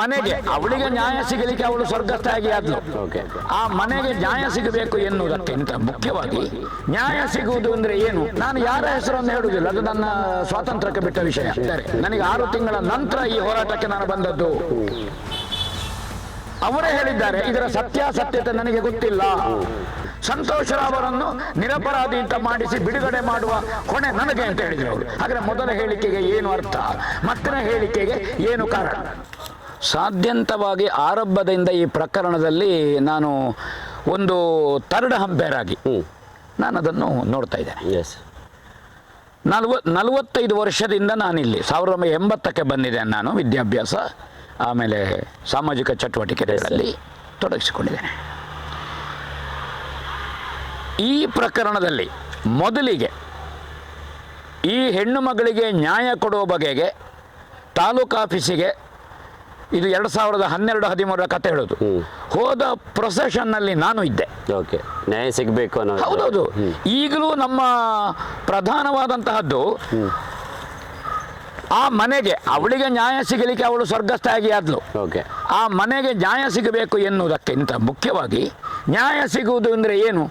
ಮನೆಗೆ ಅವಳಿಗೆ ನ್ಯಾಯ ಸಿಗಲಿಕ್ಕೆ ಅವಳು ಸ್ವರ್ಗಸ್ಥಾಗಿ ಆದ್ಲು. ಆ ಮನೆಗೆ ನ್ಯಾಯ ಸಿಗಬೇಕು ಎನ್ನುವುದಕ್ಕಿಂತ ಮುಖ್ಯವಾಗಿ ನ್ಯಾಯ ಸಿಗುವುದು ಅಂದ್ರೆ ಏನು? ನಾನು ಯಾರ ಹೆಸರನ್ನು ಹೇಳುವುದಿಲ್ಲ. ಅದು ನನ್ನ ಸ್ವಾತಂತ್ರ್ಯಕ್ಕೆ ಬಿಟ್ಟ ವಿಷಯ. ನನಗೆ ಆರು ತಿಂಗಳ ನಂತರ ಈ ಹೋರಾಟಕ್ಕೆ ನಾನು ಬಂದದ್ದು. ಅವರೇ ಹೇಳಿದ್ದಾರೆ ಇದರ ಸತ್ಯಾಸತ್ಯತೆ ನನಗೆ ಗೊತ್ತಿಲ್ಲ. ಸಂತೋಷ ಅವರನ್ನು ನಿರಪರಾಧಿ ಅಂತ ಮಾಡಿಸಿ ಬಿಡುಗಡೆ ಮಾಡುವ ಹೊಣೆ ನನಗೆ ಅಂತ ಹೇಳಿದ್ರು ಅವರು. ಹಾಗಾದ್ರೆ ಮೊದಲ ಹೇಳಿಕೆಗೆ ಏನು ಅರ್ಥ? ಮತ್ತಿನ ಹೇಳಿಕೆಗೆ ಏನು ಕಾರಣ? ಸಾಧ್ಯಂತವಾಗಿ ಆರಂಭದಿಂದ ಈ ಪ್ರಕರಣದಲ್ಲಿ ನಾನು ಒಂದು ತರಡ ಹಂಪೇರ್ ಆಗಿ ನಾನು ಅದನ್ನು ನೋಡ್ತಾ ಇದ್ದೇನೆ. ಎಸ್ ನಲ್ವ ನಲವತ್ತೈದು ವರ್ಷದಿಂದ ನಾನಿಲ್ಲಿ ಸಾವಿರದ ಒಂಬೈನೂರ ಎಂಬತ್ತಕ್ಕೆ ಬಂದಿದ್ದೇನೆ ನಾನು ವಿದ್ಯಾಭ್ಯಾಸ ಆಮೇಲೆ ಸಾಮಾಜಿಕ ಚಟುವಟಿಕೆಗಳಲ್ಲಿ ತೊಡಗಿಸಿಕೊಂಡಿದ್ದೇನೆ. ಈ ಪ್ರಕರಣದಲ್ಲಿ ಮೊದಲಿಗೆ ಈ ಹೆಣ್ಣು ಮಗಳಿಗೆ ನ್ಯಾಯ ಕೊಡುವ ಬಗೆಗೆ ತಾಲೂಕು ಆಫೀಸಿಗೆ ಇದು ಎರಡು ಸಾವಿರದ ಹನ್ನೆರಡು ಹದಿಮೂರರ ಕತೆ ಹೇಳೋದು. ಹೋದ ಪ್ರೊಸೆಷನ್ನಲ್ಲಿ ನಾನು ಇದ್ದೆ. ಓಕೆ. ನ್ಯಾಯ ಸಿಗಬೇಕು ಅನ್ನೋ ಹೌದೌದು. ಈಗಲೂ ನಮ್ಮ ಪ್ರಧಾನವಾದಂತಹದ್ದು ಆ ಮನೆಗೆ ಅವಳಿಗೆ ನ್ಯಾಯ ಸಿಗಲಿಕ್ಕೆ ಅವಳು ಸ್ವರ್ಗಸ್ಥಾಗಿ ಆದ್ಲು. ಓಕೆ. ಆ ಮನೆಗೆ ನ್ಯಾಯ ಸಿಗಬೇಕು ಎನ್ನುವುದಕ್ಕಿಂತ ಮುಖ್ಯವಾಗಿ ನ್ಯಾಯ ಸಿಗುವುದು ಅಂದ್ರೆ ಏನು?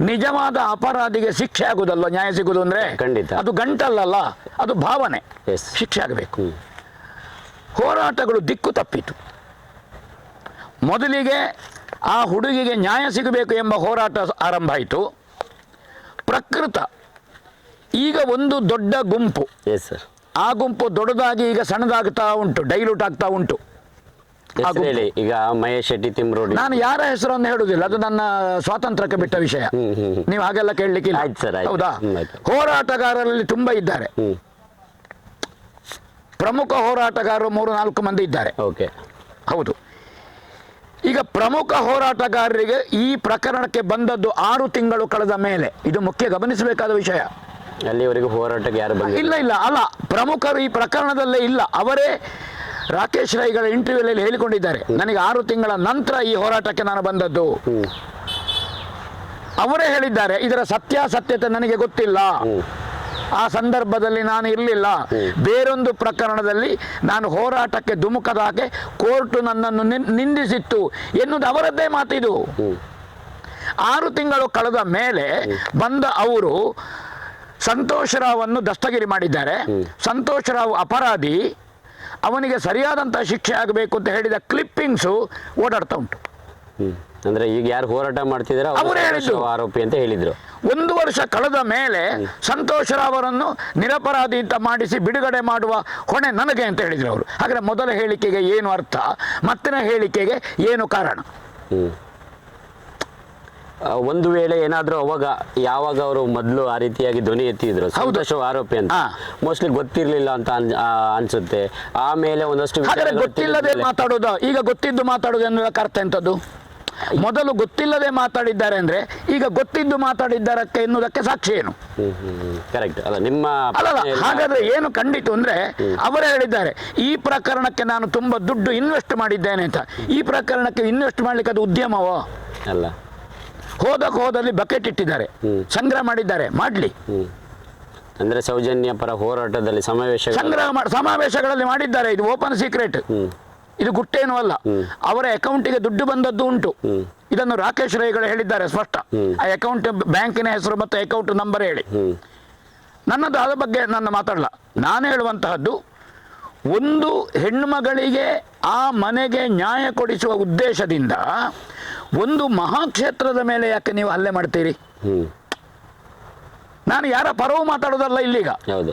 ನಿಜವಾದ ಅಪರಾಧಿಗೆ ಶಿಕ್ಷೆ ಆಗುದಲ್ವ ನ್ಯಾಯ ಸಿಗುವುದು ಅಂದ್ರೆ? ಖಂಡಿತ. ಅದು ಗಂಟಲ್ಲಲ್ಲ ಅದು ಭಾವನೆ. ಶಿಕ್ಷೆ ಆಗಬೇಕು. ಹೋರಾಟಗಳು ದಿಕ್ಕು ತಪ್ಪಿತು. ಮೊದಲಿಗೆ ಆ ಹುಡುಗಿಗೆ ನ್ಯಾಯ ಸಿಗಬೇಕು ಎಂಬ ಹೋರಾಟ ಆರಂಭ ಆಯಿತು. ಪ್ರಕೃತ ಈಗ ಒಂದು ದೊಡ್ಡ ಗುಂಪು. ಎಸ್ ಸರ್ ಆ ಗುಂಪು ದೊಡ್ಡದಾಗಿ ಈಗ ಸಣ್ಣದಾಗ್ತಾ ಉಂಟು ಡೈಲ್ಯೂಟ್ ಆಗ್ತಾ ಉಂಟು. ಹೇಳಿ ಈಗ ಮಹೇಶ್ ಶೆಟ್ಟಿ ತಿಮ್ರೋಡಿ ನಾನು ಯಾರ ಹೆಸರನ್ನು ಹೇಳುವುದಿಲ್ಲ ಅದು ನನ್ನ ಸ್ವಾತಂತ್ರ್ಯಕ್ಕೆ ಬಿಟ್ಟ ವಿಷಯ. ನೀವು ಹಾಗೆಲ್ಲ ಕೇಳಲಿಕ್ಕೆ. ಹೌದಾ? ಹೋರಾಟಗಾರರಲ್ಲಿ ತುಂಬಾ ಇದ್ದಾರೆ. ಪ್ರಮುಖ ಹೋರಾಟಗಾರರು ಮೂರು ನಾಲ್ಕು ಮಂದಿ ಇದ್ದಾರೆ. ಓಕೆ ಹೌದು. ಈಗ ಪ್ರಮುಖ ಹೋರಾಟಗಾರರಿಗೆ ಈ ಪ್ರಕರಣಕ್ಕೆ ಬಂದದ್ದು ಆರು ತಿಂಗಳು ಕಳೆದ ಮೇಲೆ. ಇದು ಮುಖ್ಯ ಗಮನಿಸಬೇಕಾದ ವಿಷಯ. ಅಲ್ಲಿವರೆಗೂ ಹೋರಾಟಕ್ಕೆ ಯಾರು ಬಂದಿಲ್ಲ? ಇಲ್ಲ ಇಲ್ಲ. ಅಲ್ಲ ಪ್ರಮುಖರು ಈ ಪ್ರಕರಣದಲ್ಲೇ ಇಲ್ಲ. ಅವರೇ ರಾಕೇಶ್ ರೈಗಳ ಇಂಟರ್ವ್ಯೂನಲ್ಲಿ ಹೇಳಿಕೊಂಡಿದ್ದಾರೆ. ನನಗೆ ಆರು ತಿಂಗಳ ನಂತರ ಈ ಹೋರಾಟಕ್ಕೆ ನಾನು ಬಂದದ್ದು. ಅವರೇ ಹೇಳಿದ್ದಾರೆ. ಇದರ ಸತ್ಯಾಸತ್ಯತೆ ನನಗೆ ಗೊತ್ತಿಲ್ಲ. ಆ ಸಂದರ್ಭದಲ್ಲಿ ನಾನು ಇರಲಿಲ್ಲ. ಬೇರೊಂದು ಪ್ರಕರಣದಲ್ಲಿ ನಾನು ಹೋರಾಟಕ್ಕೆ ಧುಮುಕದ ಹಾಗೆ ಕೋರ್ಟ್ ನನ್ನನ್ನು ನಿನ್- ನಿಂದಿಸಿತ್ತು ಎನ್ನುವುದು ಅವರದ್ದೇ ಮಾತಿದು. ಆರು ತಿಂಗಳು ಕಳೆದ ಮೇಲೆ ಬಂದ ಅವರು ಸಂತೋಷ್ ಅನ್ನು ದಸ್ತಗಿರಿ ಮಾಡಿದ್ದಾರೆ. ಸಂತೋಷ್ ರಾವ್ ಅಪರಾಧಿ ಅವನಿಗೆ ಸರಿಯಾದಂತಹ ಶಿಕ್ಷೆ ಆಗಬೇಕು ಅಂತ ಹೇಳಿದ ಕ್ಲಿಪ್ಪಿಂಗ್ಸು ಓಡಾಡ್ತಾ ಉಂಟು. ಅಂದ್ರೆ ಈಗ ಯಾರು ಹೋರಾಟ ಮಾಡ್ತಿದ್ರು ಆರೋಪಿ ಅಂತ ಹೇಳಿದ್ರು. ಒಂದು ವರ್ಷ ಕಳೆದ ಮೇಲೆ ಸಂತೋಷರಾವರನ್ನು ನಿರಪರಾಧಿ ಅಂತ ಮಾಡಿಸಿ ಬಿಡುಗಡೆ ಮಾಡುವ ಹೊಣೆ ನನಗೆ ಅಂತ ಹೇಳಿದ್ರು ಅವರು. ಹಾಗಾದ್ರೆ ಮೊದಲ ಹೇಳಿಕೆಗೆ ಏನು ಅರ್ಥ? ಮತ್ತಿನ ಹೇಳಿಕೆಗೆ ಏನು ಕಾರಣ? ಒಂದು ವೇಳೆ ಏನಾದರೂ ಅವಾಗ ಯಾವಾಗ ಅವರು ಮೊದಲು ಆ ರೀತಿಯಾಗಿ ಧ್ವನಿ ಎತ್ತಿದ್ರು ಸಂತೋಷ ಆರೋಪಿ ಅಂತ. ಮೋಸ್ಟ್ಲಿ ಗೊತ್ತಿರ್ಲಿಲ್ಲ ಅಂತ ಅನ್- ಅನ್ಸುತ್ತೆ. ಆಮೇಲೆ ಒಂದಷ್ಟು ಗೊತ್ತಿಲ್ಲದೆ ಮಾತಾಡೋದು ಈಗ ಗೊತ್ತಿದ್ದು ಮಾತಾಡೋದು ಅನ್ನೋದಕ್ಕೆ ಅರ್ಥ ಎಂತದ್ದು? ಮೊದಲು ಗೊತ್ತಿಲ್ಲದೆ ಮಾತಾಡಿದ್ದಾರೆ ಅಂದ್ರೆ ಈಗ ಗೊತ್ತಿದ್ದು ಮಾತಾಡಿದ್ದಾರಕ್ಕೆ ಎನ್ನುವುದಕ್ಕೆ ಸಾಕ್ಷಿ ಏನು? ಕರೆಕ್ಟ್ ಅಲ್ಲ ನಿಮ್ಮ ಹಾಗಾದ್ರೆ ಏನು ಖಂಡಿತು ಅಂದ್ರೆ ಅವರೇ ಹೇಳಿದ್ದಾರೆ ಈ ಪ್ರಕರಣಕ್ಕೆ ನಾನು ತುಂಬಾ ದುಡ್ಡು ಇನ್ವೆಸ್ಟ್ ಮಾಡಿದ್ದೇನೆ ಅಂತ. ಈ ಪ್ರಕರಣಕ್ಕೆ ಇನ್ವೆಸ್ಟ್ ಮಾಡ್ಲಿಕ್ಕೆ ಅದು ಉದ್ಯಮವೋ? ಅಲ್ಲ. ಹೋದಕ್ಕೆ ಹೋದಲ್ಲಿ ಬಕೆಟ್ ಇಟ್ಟಿದ್ದಾರೆ. ಸಂಗ್ರಹ ಮಾಡಿದ್ದಾರೆ. ಮಾಡ್ಲಿ. ಅಂದ್ರೆ ಸೌಜನ್ಯ ಪರ ಹೋರಾಟದಲ್ಲಿ ಸಮಾವೇಶ ಸಂಗ್ರಹ ಸಮಾವೇಶಗಳಲ್ಲಿ ಮಾಡಿದ್ದಾರೆ. ಇದು ಓಪನ್ ಸೀಕ್ರೆಟ್ ಇದು ಗುಟ್ಟೇನೂ ಅಲ್ಲ. ಅವರ ಅಕೌಂಟಿಗೆ ದುಡ್ಡು ಬಂದದ್ದು ಉಂಟು. ಇದನ್ನು ರಾಕೇಶ್ ರೈಗಳು ಹೇಳಿದ್ದಾರೆ ಸ್ಪಷ್ಟ. ಆ ಅಕೌಂಟ್ ಬ್ಯಾಂಕಿನ ಹೆಸರು ಮತ್ತು ಅಕೌಂಟ್ ನಂಬರ್ ಹೇಳಿ. ನನ್ನದು ಅದರ ಬಗ್ಗೆ ನನ್ನ ಮಾತಾಡಲ್ಲ. ನಾನು ಹೇಳುವಂತಹದ್ದು ಒಂದು ಹೆಣ್ಣು ಮಗಳಿಗೆ ಆ ಮನೆಗೆ ನ್ಯಾಯ ಕೊಡಿಸುವ ಉದ್ದೇಶದಿಂದ ಒಂದು ಮಹಾಕ್ಷೇತ್ರದ ಮೇಲೆ ಯಾಕೆ ನೀವು ಹಲ್ಲೆ ಮಾಡ್ತೀರಿ? ನಾನು ಯಾರ ಪರವು ಮಾತಾಡೋದಲ್ಲ ಇಲ್ಲಿಗ. ಹೌದು.